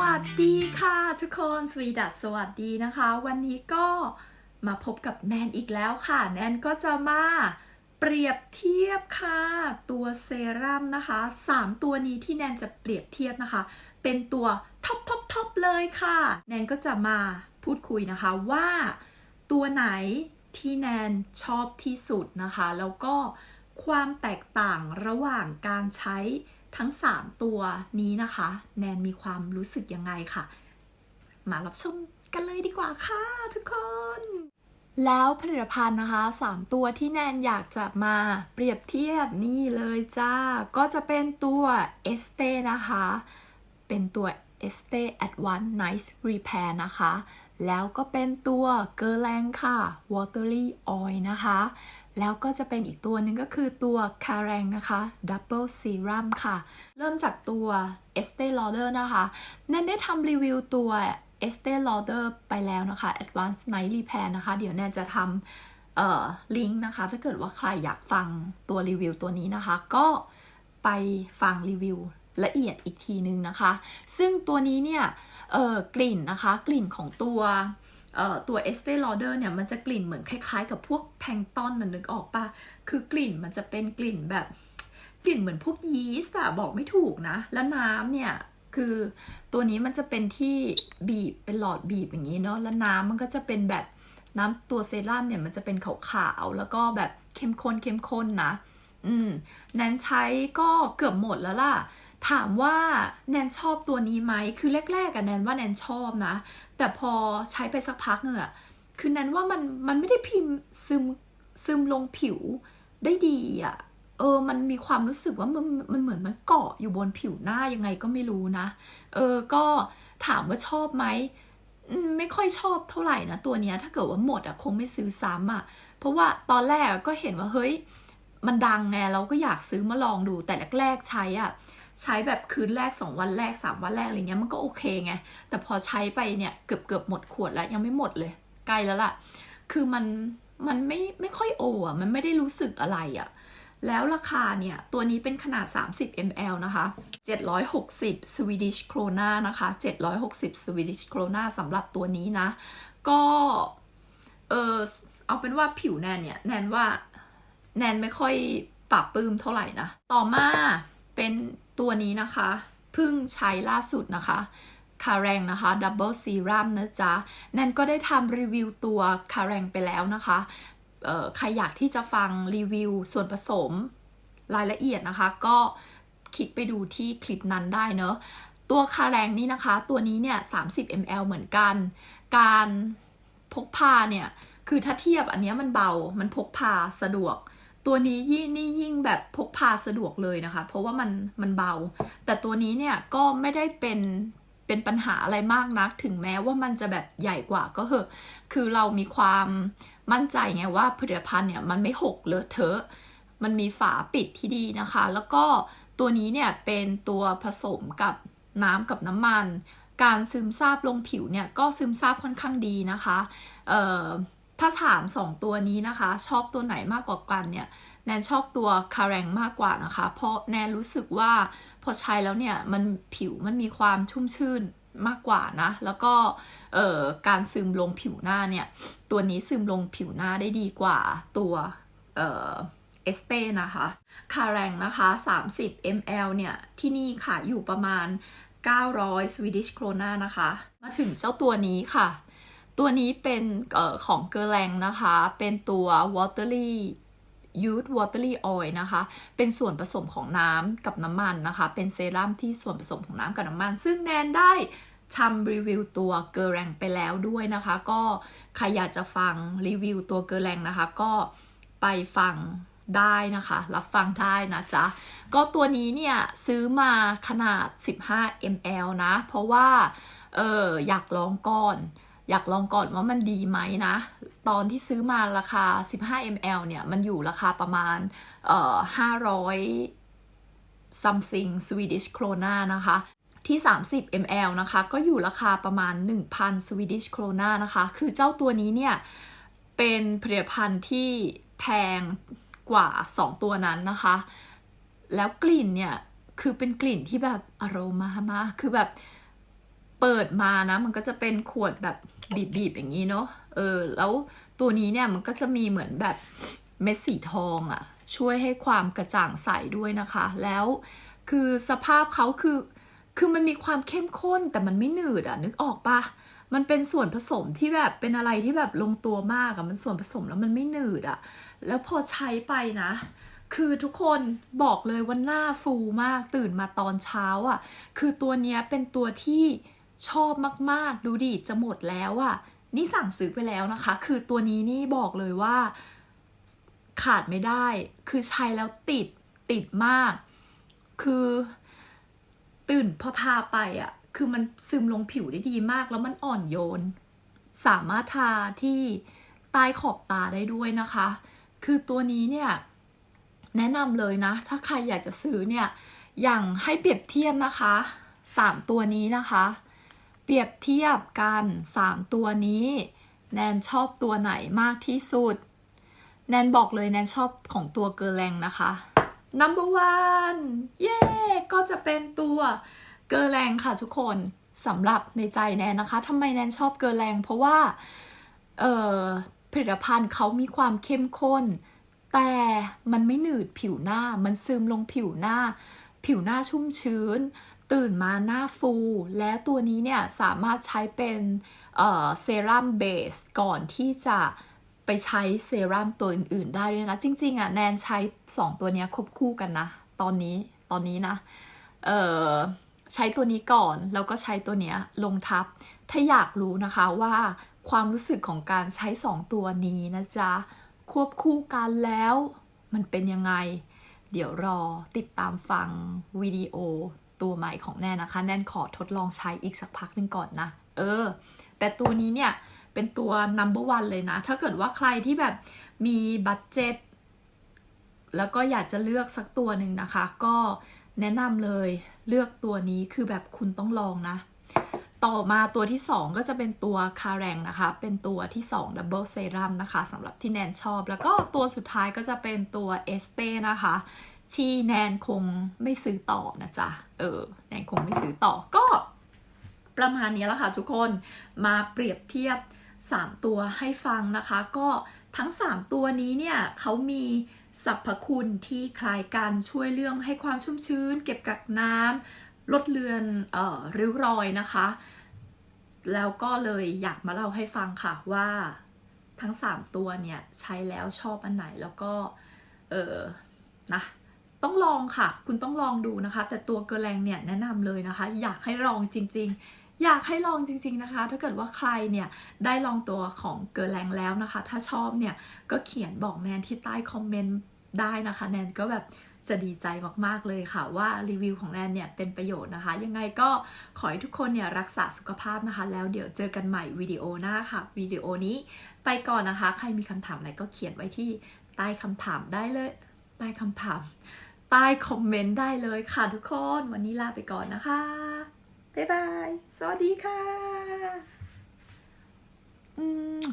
วัสดีค่ะทุกคนสวีดัสสวัสดีนะคะ วันนี้ก็มาพบกับแนนอีกแล้วค่ะ แนนก็จะมาเปรียบเทียบค่ะ ตัวเซรั่มนะคะ 3 ตัวนี้ที่แนนจะเปรียบเทียบนะคะ เป็นตัวท็อปท็อปท็อปเลยค่ะ แนนก็จะมาพูดคุยนะคะว่าตัวไหนที่แนนชอบที่สุดนะคะ แล้วก็ความแตกต่างระหว่างการใช้ ทั้ง 3 ตัวนี้นะคะ แนนมีความรู้สึกยังไงค่ะ มารับชมกันเลยดีกว่าค่ะทุกคน แล้วผลิตภัณฑ์นะคะ 3 ตัวที่แนนอยากจะมาเปรียบเทียบนี่เลยจ้า ก็จะเป็นตัว e s t e นะคะ เป็นตัว e s t e Advanced Nice Repair นะคะ แล้วก็เป็นตัว g e r l a n ค่ะ Watery Oil นะคะ แล้วก็จะเป็นอีกตัวหนึ่งก็คือตัว c a r a n นะคะ Double Serum ค่ะ เริ่มจากตัว Estee Lauder นะคะแนนได้ทำรีวิวตัว Estee Lauder ไปแล้วนะคะ Advanced Night Repair นะคะ เดี๋ยวแนนจะทำเอ่อลิงก์นะคะ ถ้าเกิดว่าใครอยากฟังตัวรีวิวตัวนี้นะคะ ก็ไปฟังรีวิวละเอียดอีกทีนึงนะคะ ซึ่งตัวนี้เนี่ยเอ่อกลิ่นนะคะ กลิ่นของตัว เอ่อตัว Estee Lauder เนี่ยมันจะกลิ่นเหมือนคล้ายๆ กับพวกแพงตอนน่ะนึกออกปะคือกลิ่นมันจะเป็นกลิ่นแบบกลิ่นเหมือนพวกยีสต์อะบอกไม่ถูกนะ แล้วน้ำเนี่ยคือตัวนี้มันจะเป็นที่บีบเป็นหลอดบีบอย่างนี้เนาะแล้วน้ำมันก็จะเป็นแบบน้ำตัวเซรั่มเนี่ยมันจะเป็นขาวๆแล้วก็แบบเข้มข้นเข้มข้นนะ อืมแนนใช้ก็เกือบหมดแล้วล่ะถามว่าแนนชอบตัวนี้ไหมคือแรกๆอะแนนว่าแนนชอบนะ แต่พอใช้ไปสักพักเนี่ยคือแนนว่ามันมันไม่ได้พิมพ์ซึมซึมลงผิวได้ดีอะเออ มันมีความรู้สึกว่ามันมันเหมือนมันเกาะอยู่บนผิวหน้ายังไงก็ไม่รู้นะ เออ ก็ถามว่าชอบไหมอืมไม่ค่อยชอบเท่าไหร่นะตัวเนี้ย ถ้าเกิดว่าหมดอะคงไม่ซื้อซ้ำอะ เพราะว่าตอนแรกก็เห็นว่าเฮ้ย มันดังไงเราก็อยากซื้อมาลองดูแต่แรกๆใช้อะ ใช้แบบคืนแรก 2 วันแรก 3 วันแรกอะไรเงี้ยมันก็โอเคไง แต่พอใช้ไปเนี่ยเกือบเกือบหมดขวดแล้วยังไม่หมดเลยใกล้แล้วล่ะ คือมันมันไม่ไม่ค่อยโออะมันไม่ได้รู้สึกอะไรอะแล้วราคาเนี่ย ตัวนี้เป็นขนาด 30 ml นะคะ 760 Swedish krona นะคะ 760 Swedish krona สำหรับตัวนี้นะ ก็ เออเอาเป็นว่าผิวแนนเนี่ย แนนว่า แนนไม่ค่อยปรับปลื้มเท่าไหร่นะ ต่อมาเป็น ตัวนี้นะคะเพิ่งใช้ล่าสุดนะคะคาแรงนะคะ Double Serum นะจ๊ะแนนก็ได้ทำรีวิวตัวคาแรงไปแล้วนะคะใครอยากที่จะฟังรีวิวส่วนผสมรายละเอียดนะคะ ก็คลิกไปดูที่คลิปนั้นได้เนอะตัวคาแรงนี่นะคะ ตัวนี้เนี่ย 30 ml เหมือนกัน การพกพาเนี่ย คือถ้าเทียบอันนี้มันเบา มันพกพาสะดวก ตัวนี้ยิ่งนี่ยิ่งแบบพกพาสะดวกเลยนะคะ เพราะว่ามันมันเบา แต่ตัวนี้เนี่ยก็ไม่ได้เป็นเป็นปัญหาอะไรมากนัก ถึงแม้ว่ามันจะแบบใหญ่กว่าก็เหอะ คือเรามีความมั่นใจไงว่าผลิตภัณฑ์เนี่ยมันไม่หกเลอะเทอะ มันมีฝาปิดที่ดีนะคะ แล้วก็ตัวนี้เนี่ยเป็นตัวผสมกับน้ำกับน้ำมัน การซึมซาบลงผิวเนี่ยก็ซึมซาบค่อนข้างดีนะคะ ถ้าถาม 2 ตัวนี้นะคะ ชอบตัวไหนมากกว่ากันเนี่ยแนนชอบตัวคาแรงมากกว่านะคะ เพราะแนนรู้สึกว่าพอใช้แล้วเนี่ยมันผิวมันมีความชุ่มชื่นมากกว่านะ แล้วก็เอ่อการซึมลงผิวหน้าเนี่ย ตัวนี้ซึมลงผิวหน้าได้ดีกว่าตัวเอ่อเอสเต้นะคะ คาแรงนะคะ 30 ml เนี่ย ที่นี่ค่ะอยู่ประมาณ 900 Swedish krona นะคะ มาถึงเจ้าตัวนี้ค่ะ ตัวนี้เป็นออของเกอร์แรงนะคะ เป็นตัว watery youth watery oil นะคะ เป็นส่วนผสมของน้ำกับน้ำมันนะคะ เป็นเซรั่มที่ส่วนผสมของน้ำกับน้ำมัน ซึ่งแนนได้ทำรีวิวตัวเกอร์แรงไปแล้วด้วยนะคะ ก็ใครอยากจะฟังรีวิวตัวเกอร์แรงนะคะ ก็ไปฟังได้นะคะ รับฟังได้นะจ๊ะ ก็ตัวนี้เนี่ยซื้อมาขนาด 15 ml นะ เพราะว่าเอออยากลองก่อน อยากลองก่อนว่ามันดีไหมนะ ตอนที่ซื้อมาราคา 15 ml เนี่ย มันอยู่ราคาประมาณเอ่อ500 something Swedish krona นะคะ ที่ 30 ml นะคะ ก็อยู่ราคาประมาณ 1,000 Swedish krona นะคะ คือเจ้าตัวนี้เนี่ย เป็นผลิตภัณฑ์ที่แพงกว่า 2 ตัวนั้นนะคะ แล้วกลิ่นเนี่ย คือเป็นกลิ่นที่แบบอารมามากคือแบบเปิดมานะ มันก็จะเป็นขวดแบบ บีบๆอย่างนี้เนาะเออแล้วตัวนี้เนี่ยมันก็จะมีเหมือนแบบเม็ดสีทองอะ่ะ ช่วยให้ความกระจ่างใสด้วยนะคะ แล้วคือสภาพเขาคือคือมันมีความเข้มข้นแต่มันไม่หนืดอะนึกออกปะมันเป็นส่วนผสมที่แบบเป็นอะไรที่แบบลงตัวมากอะมันส่วนผสมแล้วมันไม่หนืดอะแล้วพอใช้ไปนะ คือทุกคนบอกเลยว่าหน้าฟูมากตื่นมาตอนเช้าอะ่ะคือตัวเนี้ยเป็นตัวที่ ชอบมากๆ ดูดิจะหมดแล้วอะ่ะนี่สั่งซื้อไปแล้วนะคะ คือตัวนี้นี่บอกเลยว่า ขาดไม่ได้ คือใช้แล้วติดติดมาก คือตื่นพอทาไปอะ่ะ คือมันซึมลงผิวได้ดีมาก แล้วมันอ่อนโยน สามารถทาที่ใต้ขอบตาได้ด้วยนะคะ คือตัวนี้เนี่ยแนะนำเลยนะ ถ้าใครอยากจะซื้อเนี่ย อย่างให้เปรียบเทียบนะคะสามตัวนี้นะคะ เปรียบเทียบกันสามตัวนี้ แนนชอบตัวไหนมากที่สุด แนนบอกเลยแนนชอบของตัวเกอร์แรงนะคะ number one เย้ ก็จะเป็นตัวเกอร์แรงค่ะทุกคนสำหรับในใจแนนนะคะทำไมแนนชอบเกอร์แรงเพราะว่า เอ่อผลิตภัณฑ์เขามีความเข้มข้น แต่มันไม่หนืดผิวหน้า มันซึมลงผิวหน้า ผิวหน้าชุ่มชื้น ตื่นมาหน้าฟู และตัวนี้เนี่ยสามารถใช้เป็นเซรั่มเบสก่อนที่จะไปใช้เซรั่มตัวอื่นๆ ได้ด้วยนะ จริง ๆอะแนนใช้ 2 ตัวนี้ควบคู่กันนะ ตอนนี้ตอนนี้นะเออใช้ตัวนี้ก่อน แล้วก็ใช้ตัวเนี้ยลงทับ ถ้าอยากรู้นะคะว่าความรู้สึกของการใช้ 2 ตัวนี้นะจ๊ะ ควบคู่กันแล้วมันเป็นยังไง เดี๋ยวรอติดตามฟังวิดีโอ ตัวใหม่ของแนนนะคะ แนนขอทดลองใช้อีกสักพักหนึ่งก่อนนะ เออ แต่ตัวนี้เนี่ย เป็นตัว number one เลยนะ ถ้าเกิดว่าใครที่แบบมีบัตเจ็ตแล้วก็อยากจะเลือกสักตัวหนึ่งนะคะ ก็แนะนำเลยเลือกตัวนี้คือแบบคุณต้องลองนะ ต่อมาตัวที่ 2 ก็จะเป็นตัวคาแรงนะคะ เป็นตัวที่ 2 Double Serum นะคะสำหรับที่แนนชอบ แล้วก็ตัวสุดท้ายก็จะเป็นตัวเอสเตนะคะ ที่แนนคงไม่ซื้อต่อนะจ๊ะ เออ แนนคงไม่ซื้อต่อ ก็ประมาณนี้แล้วค่ะทุกคน มาเปรียบเทียบ 3 ตัวให้ฟังนะคะ ก็ทั้ง 3 ตัวนี้เนี่ยเขามีสรรพคุณที่คล้ายกันช่วยเรื่องให้ความชุ่มชื้น เก็บกักน้ำลดเลือนเอ่อริ้วรอยนะคะ แล้วก็เลยอยากมาเล่าให้ฟังค่ะว่าทั้ง 3 ตัวเนี่ยใช้แล้วชอบอันไหนแล้วก็เออนะ ต้องลองค่ะ คุณต้องลองดูนะคะ แต่ตัวเกอร์แรงเนี่ยแนะนำเลยนะคะ อยากให้ลองจริง ๆ อยากให้ลองจริง ๆนะคะ ถ้าเกิดว่าใครเนี่ยได้ลองตัวของเกอร์แรงแล้วนะคะ ถ้าชอบเนี่ยก็เขียนบอกแนนที่ใต้คอมเมนต์ได้นะคะ แนนก็แบบจะดีใจมากๆเลยค่ะว่ารีวิวของแนนเนี่ยเป็นประโยชน์นะคะ ยังไงก็ขอให้ทุกคนเนี่ยรักษาสุขภาพนะคะ แล้วเดี๋ยวเจอกันใหม่วิดีโอหน้าค่ะวิดีโอนี้ไปก่อนนะคะ ใครมีคำถามอะไรก็เขียนไว้ที่ใต้คำถามได้เลยใต้คำถาม ต้คอมเมนต์ได้เลยค่ะทุกคน วันนี้ลาไปก่อนนะคะ บ๊ายบาย สวัสดีค่ะอืม